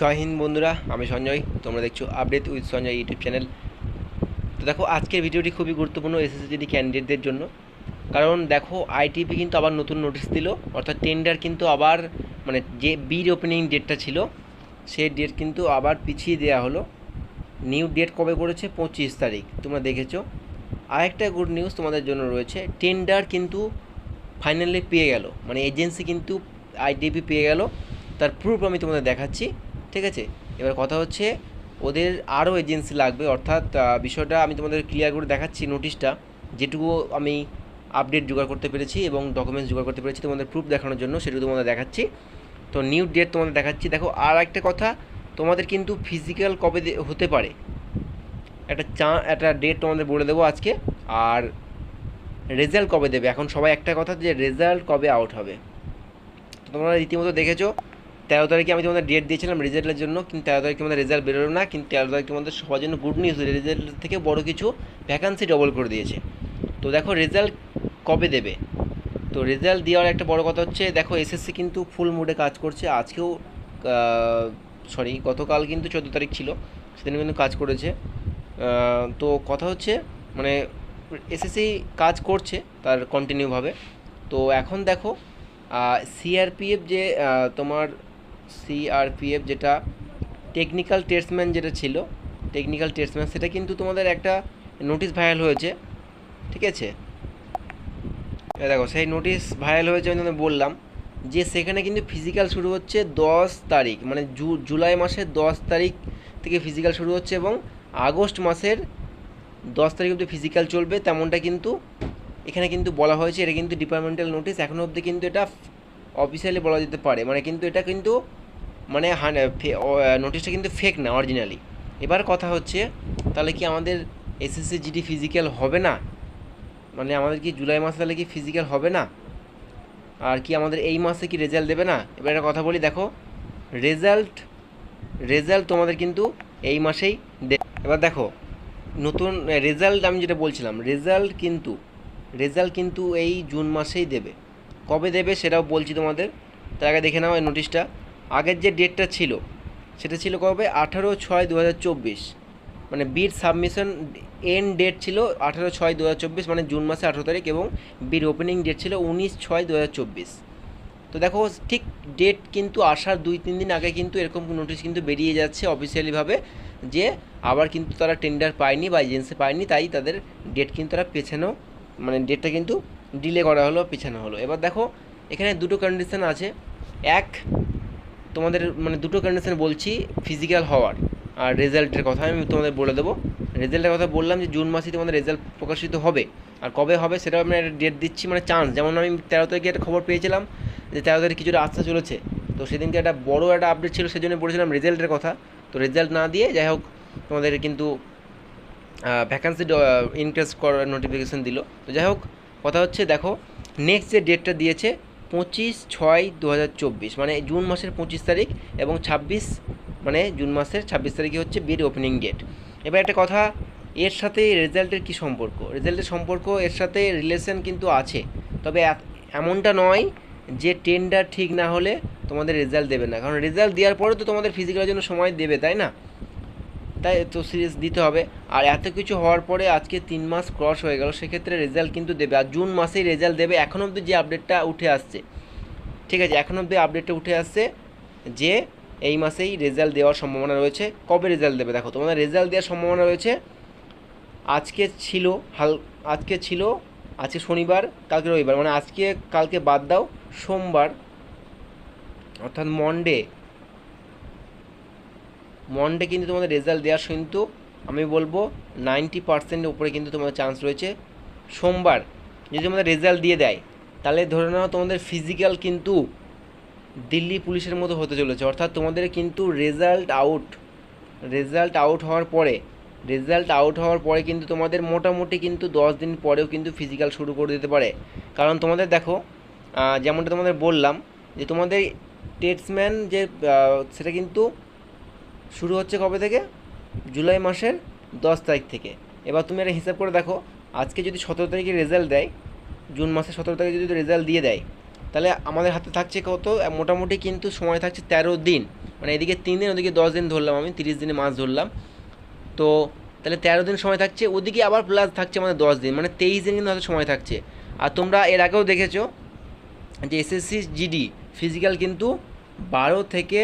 জয় হিন্দ বন্ধুরা, আমি সঞ্জয়, তোমরা দেখছ update with Sanjay YouTube channel. তো দেখো, আজকের ভিডিওটি খুবই গুরুত্বপূর্ণ এসএসসিডি ক্যান্ডিডেটদের জন্য। কারণ দেখো আইটিপি কিন্তু আবার নতুন নোটিশ দিল, অর্থাৎ টেন্ডার কিন্তু আবার মানে যে বির ওপেনিং ডেটটা ছিল, সেই ডেট কিন্তু আবার পিছিয়ে দেওয়া হলো। নিউ ডেট কবে করেছে পঁচিশ তারিখ। তোমরা দেখেছ। আরেকটা গুড নিউজ তোমাদের জন্য রয়েছে টেন্ডার কিন্তু ফাইনালি পেয়ে গেল। মানে এজেন্সি কিন্তু আইটিপি পেয়ে গেল। তার প্রুফ আমি তোমাদের দেখাচ্ছি। ঠিক আছে? এবার কথা হচ্ছে ওদের আরও এজেন্সি লাগবে, অর্থাৎ বিষয়টা আমি তোমাদের ক্লিয়ার করে দেখাচ্ছি নোটিশটা যেটুকু আমি আপডেট জোগাড় করতে পেরেছি এবং ডকুমেন্টস জোগাড় করতে পেরেছি তোমাদের প্রুফ দেখানোর জন্য, সেটুকু তোমাদের দেখাচ্ছি। তো নিউ ডেট তোমাদের দেখাচ্ছি। দেখো, আর একটা কথা, তোমাদের কিন্তু ফিজিক্যাল কবে হতে পারে? একটা চা, একটা ডেট তোমাদের বলে দেবো আজকে, আর রেজাল্ট কবে দেবে? এখন সবাই একটা কথা যে রেজাল্ট কবে আউট হবে? তোমরা রীতিমতো দেখেছ তেরো তারিখে আমি তোমাদের ডেট দিয়েছিলাম রেজাল্টের জন্য, কিন্তু তেরো তারিখে আমাদের রেজাল্ট বেরোলো না, কিন্তু তেরো তারিখে তোমাদের সবার জন্য গুড নিউজ রেজাল্ট থেকে বড় কিছু ভ্যাকান্সি ডবল করে দিয়েছে। তো দেখো রেজাল্ট কবে দেবে? তো রেজাল্ট দেওয়ার একটা বড় কথা হচ্ছে, দেখো এসএসসি কিন্তু ফুল মুডে কাজ করছে। আজকেও সরি গতকাল কিন্তু চোদ্দ তারিখ ছিল সেদিন কিন্তু কাজ করেছে। তো কথা হচ্ছে মানে এসএসসি কাজ করছে তার কন্টিনিউভাবে তো এখন দেখো সিআরপিএফ যে তোমার সিআরপিএফ যেটা টেকনিক্যাল টেস্টম্যান যেটা ছিল টেকনিক্যাল টেস্টম্যান সেটা কিন্তু তোমাদের একটা নোটিশ ভাইরাল হয়েছে, ঠিক আছে? দেখো, সেই নোটিশ ভাইরাল হয়েছে আমি বললাম যে সেখানে কিন্তু ফিজিক্যাল শুরু হচ্ছে দশ তারিখ মানে জুলাই মাসের দশ তারিখ থেকে ফিজিক্যাল শুরু হচ্ছে এবং আগস্ট মাসের দশ তারিখ অবধি ফিজিক্যাল চলবে, তেমনটা কিন্তু এখানে কিন্তু বলা হয়েছে। এটা কিন্তু ডিপার্টমেন্টাল নোটিশ এখনও অবধি কিন্তু এটা অফিসিয়ালি বলা যেতে পারে। মানে কিন্তু এটা কিন্তু মানে নোটিশটা কিন্তু ফেক না অরিজিনালি এবার কথা হচ্ছে, তাহলে কি আমাদের এসএসসি জিডি ফিজিক্যাল হবে না? মানে আমাদের কি জুলাই মাসে তাহলে কি ফিজিক্যাল হবে না? আর কি আমাদের এই মাসে কি রেজাল্ট দেবে না? এবার একটা কথা বলি, দেখো রেজাল্ট রেজাল্ট তোমাদের কিন্তু এই মাসেই এবার দেখো, নতুন রেজাল্ট আমি যেটা বলছিলাম রেজাল্ট কিন্তু রেজাল্ট কিন্তু এই জুন মাসেই দেবে। কবে দেবে সেটাও বলছি তোমাদের, তার আগে দেখে নাও এই নোটিশটা আগের যে ডেটটা ছিল, সেটা ছিল কবে? আঠারো ছয় দু মানে বির সাবমিশন এন্ড ডেট ছিল আঠারো ছয় দু মানে জুন মাসে আঠারো তারিখ এবং বির ওপেনিং ডেট ছিল উনিশ ছয় দু তো দেখো, ঠিক ডেট কিন্তু আসার দুই, তিন দিন আগে কিন্তু এরকম নোটিশ কিন্তু বেরিয়ে যাচ্ছে অফিসিয়ালিভাবে যে আবার কিন্তু তারা টেন্ডার পায়নি বা এজেন্সি পায়নি, তাই তাদের ডেট কিন্তু তারা পেছানো মানে ডেটটা কিন্তু ডিলে করা হলো, পেছানো হলো। এবার দেখো, এখানে দুটো কন্ডিশন আছে। এক তোমাদের মানে দুটো কন্ডিশন বলছি ফিজিক্যাল হওয়ার আর রেজাল্টের কথা আমি তোমাদের বলে দেবো। রেজাল্টের কথা বললাম যে জুন মাসেই তোমাদের রেজাল্ট প্রকাশিত হবে। আর কবে হবে সেটা আমি একটা ডেট দিচ্ছি মানে চান্স যেমন আমি তেরো তারিখে একটা খবর পেয়েছিলাম যে তেরো তারিখ কিছুটা আসতে চলেছে। তো সেদিনকে একটা বড় একটা আপডেট ছিল, সেজন্য বলেছিলাম রেজাল্টের কথা। তো রেজাল্ট না দিয়ে যাই হোক, তোমাদের কিন্তু ভ্যাকান্সি ইনক্রিজ করার নোটিফিকেশান দিল। তো যাই হোক, কথা হচ্ছে দেখো নেক্সট যে ডেটটা দিয়েছে পঁচিশ ছয় দু মানে জুন মাসের পঁচিশ তারিখ এবং ছাব্বিশ মানে জুন মাসের ছাব্বিশ তারিখে হচ্ছে বির ওপেনিং ডেট এবার একটা কথা, এর সাথে রেজাল্টের কী সম্পর্ক? রেজাল্টের সম্পর্ক, এর সাথে রিলেশন কিন্তু আছে, তবে এমনটা নয় যে টেন্ডার ঠিক না হলে তোমাদের রেজাল্ট দেবে না। কারণ রেজাল্ট দেওয়ার পরে তো তোমাদের ফিজিক্যালের জন্য সময় দেবে, তাই না? তাই তো সিরিজ দিতে হবে। আর এত কিছু হওয়ার পরে আজকে তিন মাস ক্রস হয়ে গেল, সেক্ষেত্রে রেজাল্ট কিন্তু দেবে। আর জুন মাসেই রেজাল্ট দেবে। এখন অবধি যে আপডেটটা উঠে আসছে, ঠিক আছে, এখন অবধি আপডেটটা উঠে আসছে যে এই মাসেই রেজাল্ট দেওয়ার সম্ভাবনা রয়েছে। কবে রেজাল্ট দেবে? দেখো, তোমাদের রেজাল্ট দেওয়ার সম্ভাবনা রয়েছে আজকে ছিল, হাল, আজকে ছিল, আজকে শনিবার, কালকে রবিবার। মানে আজকে, কালকে বাদ দাও, সোমবার, অর্থাৎ মন্ডে মন্ডে কিন্তু তোমাদের রেজাল্ট দেওয়ার কিন্তু আমি বলব নাইনটি পার্সেন্টের উপরে কিন্তু তোমাদের চান্স রয়েছে। সোমবার যদি তোমাদের রেজাল্ট দিয়ে দেয়, তাহলে ধরে নাও তোমাদের ফিজিক্যাল কিন্তু দিল্লি পুলিশের মতো হতে চলেছে। অর্থাৎ তোমাদের কিন্তু রেজাল্ট আউট রেজাল্ট আউট হওয়ার পরে রেজাল্ট আউট হওয়ার পরে কিন্তু তোমাদের মোটামুটি কিন্তু দশ দিন পরেও কিন্তু ফিজিক্যাল শুরু করে দিতে পারে। কারণ তোমাদের দেখো যেমনটা তোমাদের বললাম, যে তোমাদের টেটসম্যান যে সেটা কিন্তু শুরু হচ্ছে কবে থেকে? জুলাই মাসের দশ তারিখ থেকে। এবার তুমি একটা হিসাব করে দেখো, আজকে যদি সতেরো তারিখে রেজাল্ট দেয়, জুন মাসের সতেরো তারিখে যদি রেজাল্ট দিয়ে দেয়, তাহলে আমাদের হাতে থাকছে কত? মোটামুটি কিন্তু সময় থাকছে তেরো দিন। মানে এদিকে তিন দিন, ওদিকে দশ দিন ধরলাম আমি, তিরিশ দিনে মাস ধরলাম। তো তাহলে তেরো দিন সময় থাকছে, ওদিকে আবার প্লাস থাকছে আমাদের দশ দিন। মানে তেইশ দিন কিন্তু হাতে সময় থাকছে। আর তোমরা এর আগেও দেখেছ যে এসএসসি জিডি ফিজিক্যাল কিন্তু বারো থেকে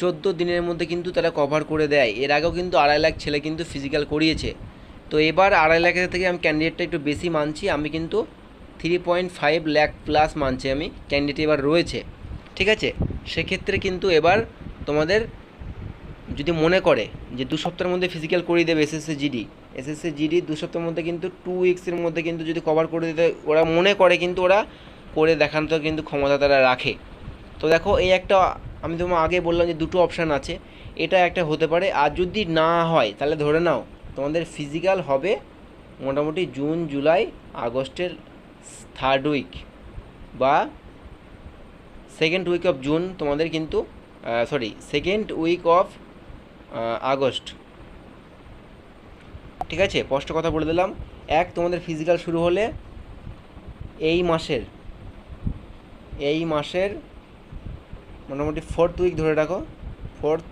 চোদ্দ দিনের মধ্যে কিন্তু তারা কভার করে দেয়। এর আগেও কিন্তু আড়াই লাখ ছেলে কিন্তু ফিজিক্যাল করিয়েছে। তো এবার আড়াই লাখের থেকে আমি ক্যান্ডিডেটটা একটু বেশি মানছি। আমি কিন্তু three point five lakh plus মানছি আমি। ক্যান্ডিডেট এবার রয়েছে। ঠিক আছে? সেক্ষেত্রে কিন্তু এবার তোমাদের যদি মনে করে যে দু সপ্তাহের মধ্যে ফিজিক্যাল করিয়ে দেবে এসএসসি জিডি এসএসসি জিডি দু সপ্তাহের মধ্যে কিন্তু টু উইক্সের মধ্যে কিন্তু যদি কভার করে দিতে ওরা মনে করে কিন্তু ওরা করে দেখানোর কিন্তু ক্ষমতা তারা রাখে। তো দেখো, এই একটা আমি তোমার আগে বললাম যে দুটো অপশান আছে। এটা একটা হতে পারে। আর যদি না হয়, তাহলে ধরে নাও, তোমাদের ফিজিক্যাল হবে মোটামুটি জুন জুলাই আগস্টের থার্ড উইক বা সেকেন্ড উইক অফ জুন তোমাদের কিন্তু sorry second week of August. ঠিক আছে? স্পষ্ট কথা বলে দিলাম। এক, তোমাদের ফিজিক্যাল শুরু হলে এই মাসের এই মাসের মোটামুটি ফোর্থ উইক ধরে রাখো। ফোর্থ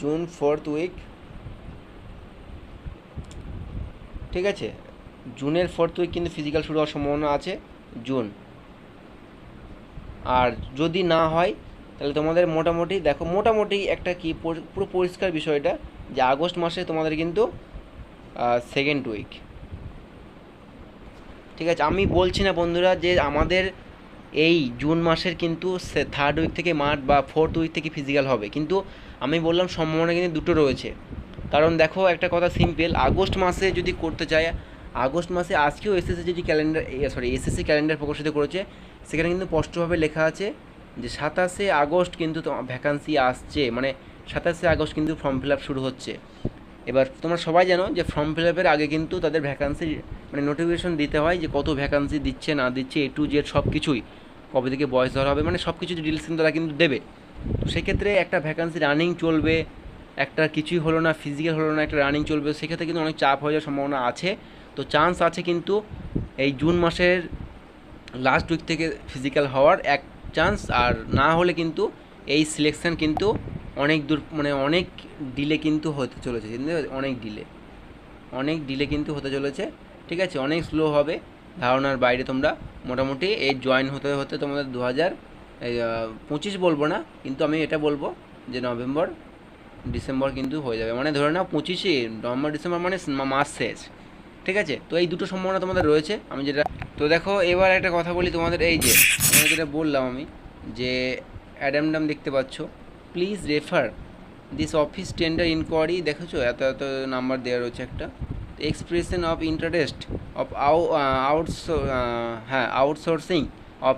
জুন ফোর্থ উইক ঠিক আছে? জুনের ফোর্থ উইক কিন্তু ফিজিক্যাল শুরু হওয়ার সম্ভাবনা আছে জুন আর যদি না হয়, তাহলে তোমাদের মোটামুটি, দেখো মোটামুটি একটা কি, পুরো পরিষ্কার বিষয়টা যে আগস্ট মাসে তোমাদের কিন্তু সেকেন্ড উইক ঠিক আছে? আমি বলছি না বন্ধুরা যে আমাদের এই জুন মাসের কিন্তু থার্ড উইক থেকে মার্চ বা ফোর্থ উইক থেকে ফিজিক্যাল হবে। কিন্তু আমি বললাম সম্ভাবনা কিন্তু দুটো রয়েছে। কারণ দেখো একটা কথা সিম্পল আগস্ট মাসে যদি করতে চায়, আগস্ট মাসে আজকেও এসএসসি যদি ক্যালেন্ডার সরি এসএসসি ক্যালেন্ডার প্রকাশিত করেছে, সেখানে কিন্তু স্পষ্টভাবে লেখা আছে যে সাতাশে আগস্ট কিন্তু ভ্যাকান্সি আসছে। মানে সাতাশে আগস্ট কিন্তু ফর্ম ফিল আপ শুরু হচ্ছে। এবার তোমরা সবাই জানো যে ফর্ম ফিল আপের আগে কিন্তু তাদের ভ্যাকান্সি মানে নোটিফিকেশন দিতে হয় যে কত ভ্যাকান্সি দিচ্ছে, না দিচ্ছে এ টু জেড সব কিছুই। কবে থেকে বয়স ধরা হবে মানে সব কিছু ডিটেলস কিন্তু তারা কিন্তু দেবে। তো সেক্ষেত্রে একটা ভ্যাকান্সি রানিং চলবে, একটা কিছুই হলো না ফিজিক্যাল হলো না, একটা রানিং চলবে, সেক্ষেত্রে কিন্তু অনেক চাপ হয়ে যাওয়ার সম্ভাবনা আছে। তো চান্স আছে কিন্তু এই জুন মাসের লাস্ট উইক থেকে ফিজিক্যাল হওয়ার এক চান্স আর না হলে কিন্তু এই সিলেকশন কিন্তু অনেক দূর মানে অনেক ডিলে কিন্তু হতে চলেছে অনেক ডিলে অনেক ডিলে কিন্তু হতে চলেছে। ঠিক আছে, অনেক স্লো হবে। ধারণার বাইরে তোমরা মোটামুটি এই জয়েন হতে হতে তোমাদের দু হাজার পঁচিশ বলব না, কিন্তু আমি এটা বলব যে নভেম্বর, ডিসেম্বর কিন্তু হয়ে যাবে। মানে ধরে নাও পঁচিশে, নভেম্বর, ডিসেম্বর মানে মাস শেষ। ঠিক আছে? তো এই দুটো সম্ভাবনা তোমাদের রয়েছে। আমি যেটা, তো দেখো এবার একটা কথা বলি তোমাদের, এই যে, তোমাদের যেটা বললাম আমি, যে অ্যাডামডাম দেখতে পাচ্ছ please refer this office tender enquiry দেখেছ? এত এত নাম্বার দেওয়া রয়েছে একটা। এক্সপ্রেশন অফ ইন্টারেস্ট অফ আউ আউটস হ্যাঁ outsourcing of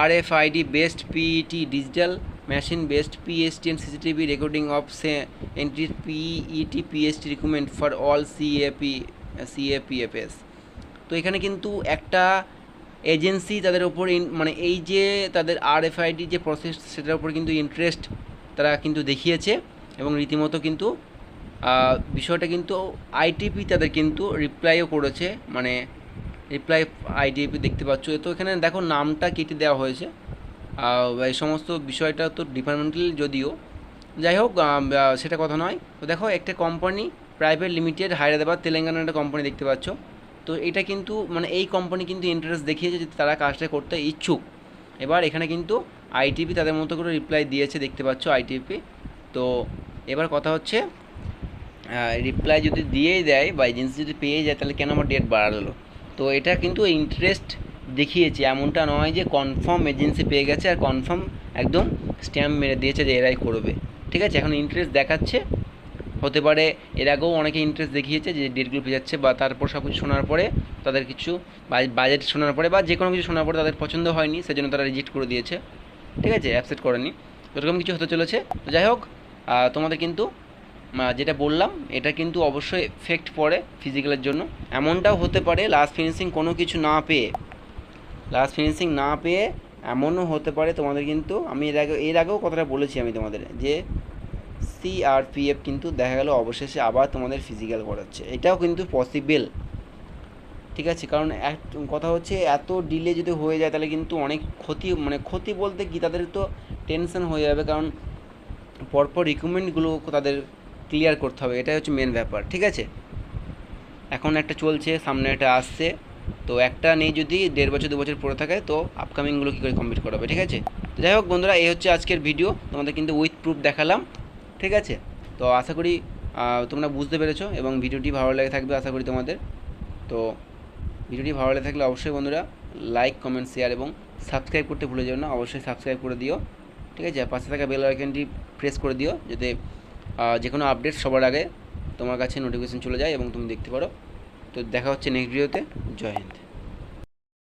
R F ID based PET digital machine based PST and CCTV recording of say entry PET PST recommend for all CAP CAPFs তো এখানে কিন্তু একটা এজেন্সি তাদের ওপর মানে এই যে তাদের আর এফ আইডি যে প্রসেস সেটার উপর কিন্তু ইন্টারেস্ট তারা কিন্তু দেখিয়েছে এবং রীতিমতো কিন্তু বিষয়টা কিন্তু আইটিপি তাদের কিন্তু রিপ্লাইও করেছে মানে রিপ্লাই আইডিপি দেখতে পাচ্ছ। তো এখানে দেখো নামটা কেটে দেওয়া হয়েছে। এই সমস্ত বিষয়টা তো ডিপার্টমেন্টাল যদিও। যাই হোক সেটা কথা নয়। তো দেখো, একটা কোম্পানি প্রাইভেট লিমিটেড হায়দ্রাবাদ তেলেঙ্গানার একটা কোম্পানি দেখতে পাচ্ছ। তো এটা কিন্তু মানে এই কোম্পানি কিন্তু ইন্টারেস্ট দেখিয়েছে যে তারা কাজটা করতে ইচ্ছুক। এবার এখানে কিন্তু আইটিপি তাদের মতো করে রিপ্লাই দিয়েছে, দেখতে পাচ্ছ আইটিপি তো এবার কথা হচ্ছে রিপ্লাই যদি দিয়েই দেয় বা এজেন্সি যদি পেয়ে যায়, তাহলে কেন আমার ডেট বাড়ালো? তো এটা কিন্তু ইন্টারেস্ট দেখিয়েছে। এমনটা নয় যে কনফার্ম এজেন্সি পেয়ে গেছে আর কনফার্ম একদম স্ট্যাম্প মেরে দিয়েছে যে এরাই করবে। ঠিক আছে? এখন ইন্টারেস্ট দেখাচ্ছে। হতে পারে এর আগেও অনেকে ইন্টারেস্ট দেখিয়েছে যে ডেটগুলো পেয়ে যাচ্ছে বা তারপর সব কিছু শোনার পরে তাদের কিছু বাজেট শোনার পরে বা যে কোনো কিছু শোনার পরে তাদের পছন্দ হয়নি, সেজন্য তারা রিজেক্ট করে দিয়েছে। ঠিক আছে? অ্যাকসেপ্ট করেনি। এরকম কিছু হতে চলেছে। তো যাই হোক তোমাদের কিন্তু যেটা বললাম, এটা কিন্তু অবশ্যই এফেক্ট পড়ে ফিজিক্যালের জন্য। এমনটাও হতে পারে লাস্ট ফিনিশিং কোনো কিছু না পেয়ে। লাস্ট ফিনিশিং না পেয়ে এমনও হতে পারে তোমাদের কিন্তু, আমি এর আগে এর আগেও কথাটা বলেছি আমি তোমাদের, যে সিআরপিএফ কিন্তু দেখা গেল অবশেষে আবার তোমাদের ফিজিক্যাল করাচ্ছে। এটাও কিন্তু পসিবল ঠিক আছে? কারণ এক, কথা হচ্ছে এত ডিলে যদি হয়ে যায়, তাহলে কিন্তু অনেক ক্ষতি মানে ক্ষতি বলতে কি, তাদের তো টেনশন হয়ে যাবে। কারণ পরপর রিকমেন্ডগুলো তাদের ক্লিয়ার করতে হবে এটাই হচ্ছে মেন ব্যাপার ঠিক আছে? এখন একটা চলছে সামনে একটা আসছে তো একটা নেই যদি দেড় বছর দু বছর পরে থাকে তো আপকামিংগুলো কী করে কমপ্লিট করা হবে ঠিক আছে? যাই হোক বন্ধুরা এই হচ্ছে আজকের ভিডিও তোমাদের কিন্তু উইথ প্রুফ দেখালাম ঠিক আছে? তো আশা করি তোমরা বুঝতে পেরেছ এবং ভিডিওটি ভালো লেগে থাকবে আশা করি তোমাদের। তো ভিডিওটি ভালো লেগে থাকলে অবশ্যই বন্ধুরা লাইক কমেন্ট শেয়ার এবং সাবস্ক্রাইব করতে ভুলে যেও না অবশ্যই সাবস্ক্রাইব করে দিও ঠিক আছে? পাশে থাকা বেল আইকনটি প্রেস করে দিও আহ, যে কোনো আপডেট সবার আগে তোমার কাছে নোটিফিকেশান চলে যায় এবং তুমি দেখতে পারো। তো দেখা হচ্ছে নেক্সট ভিডিওতে জয় হিন্দ।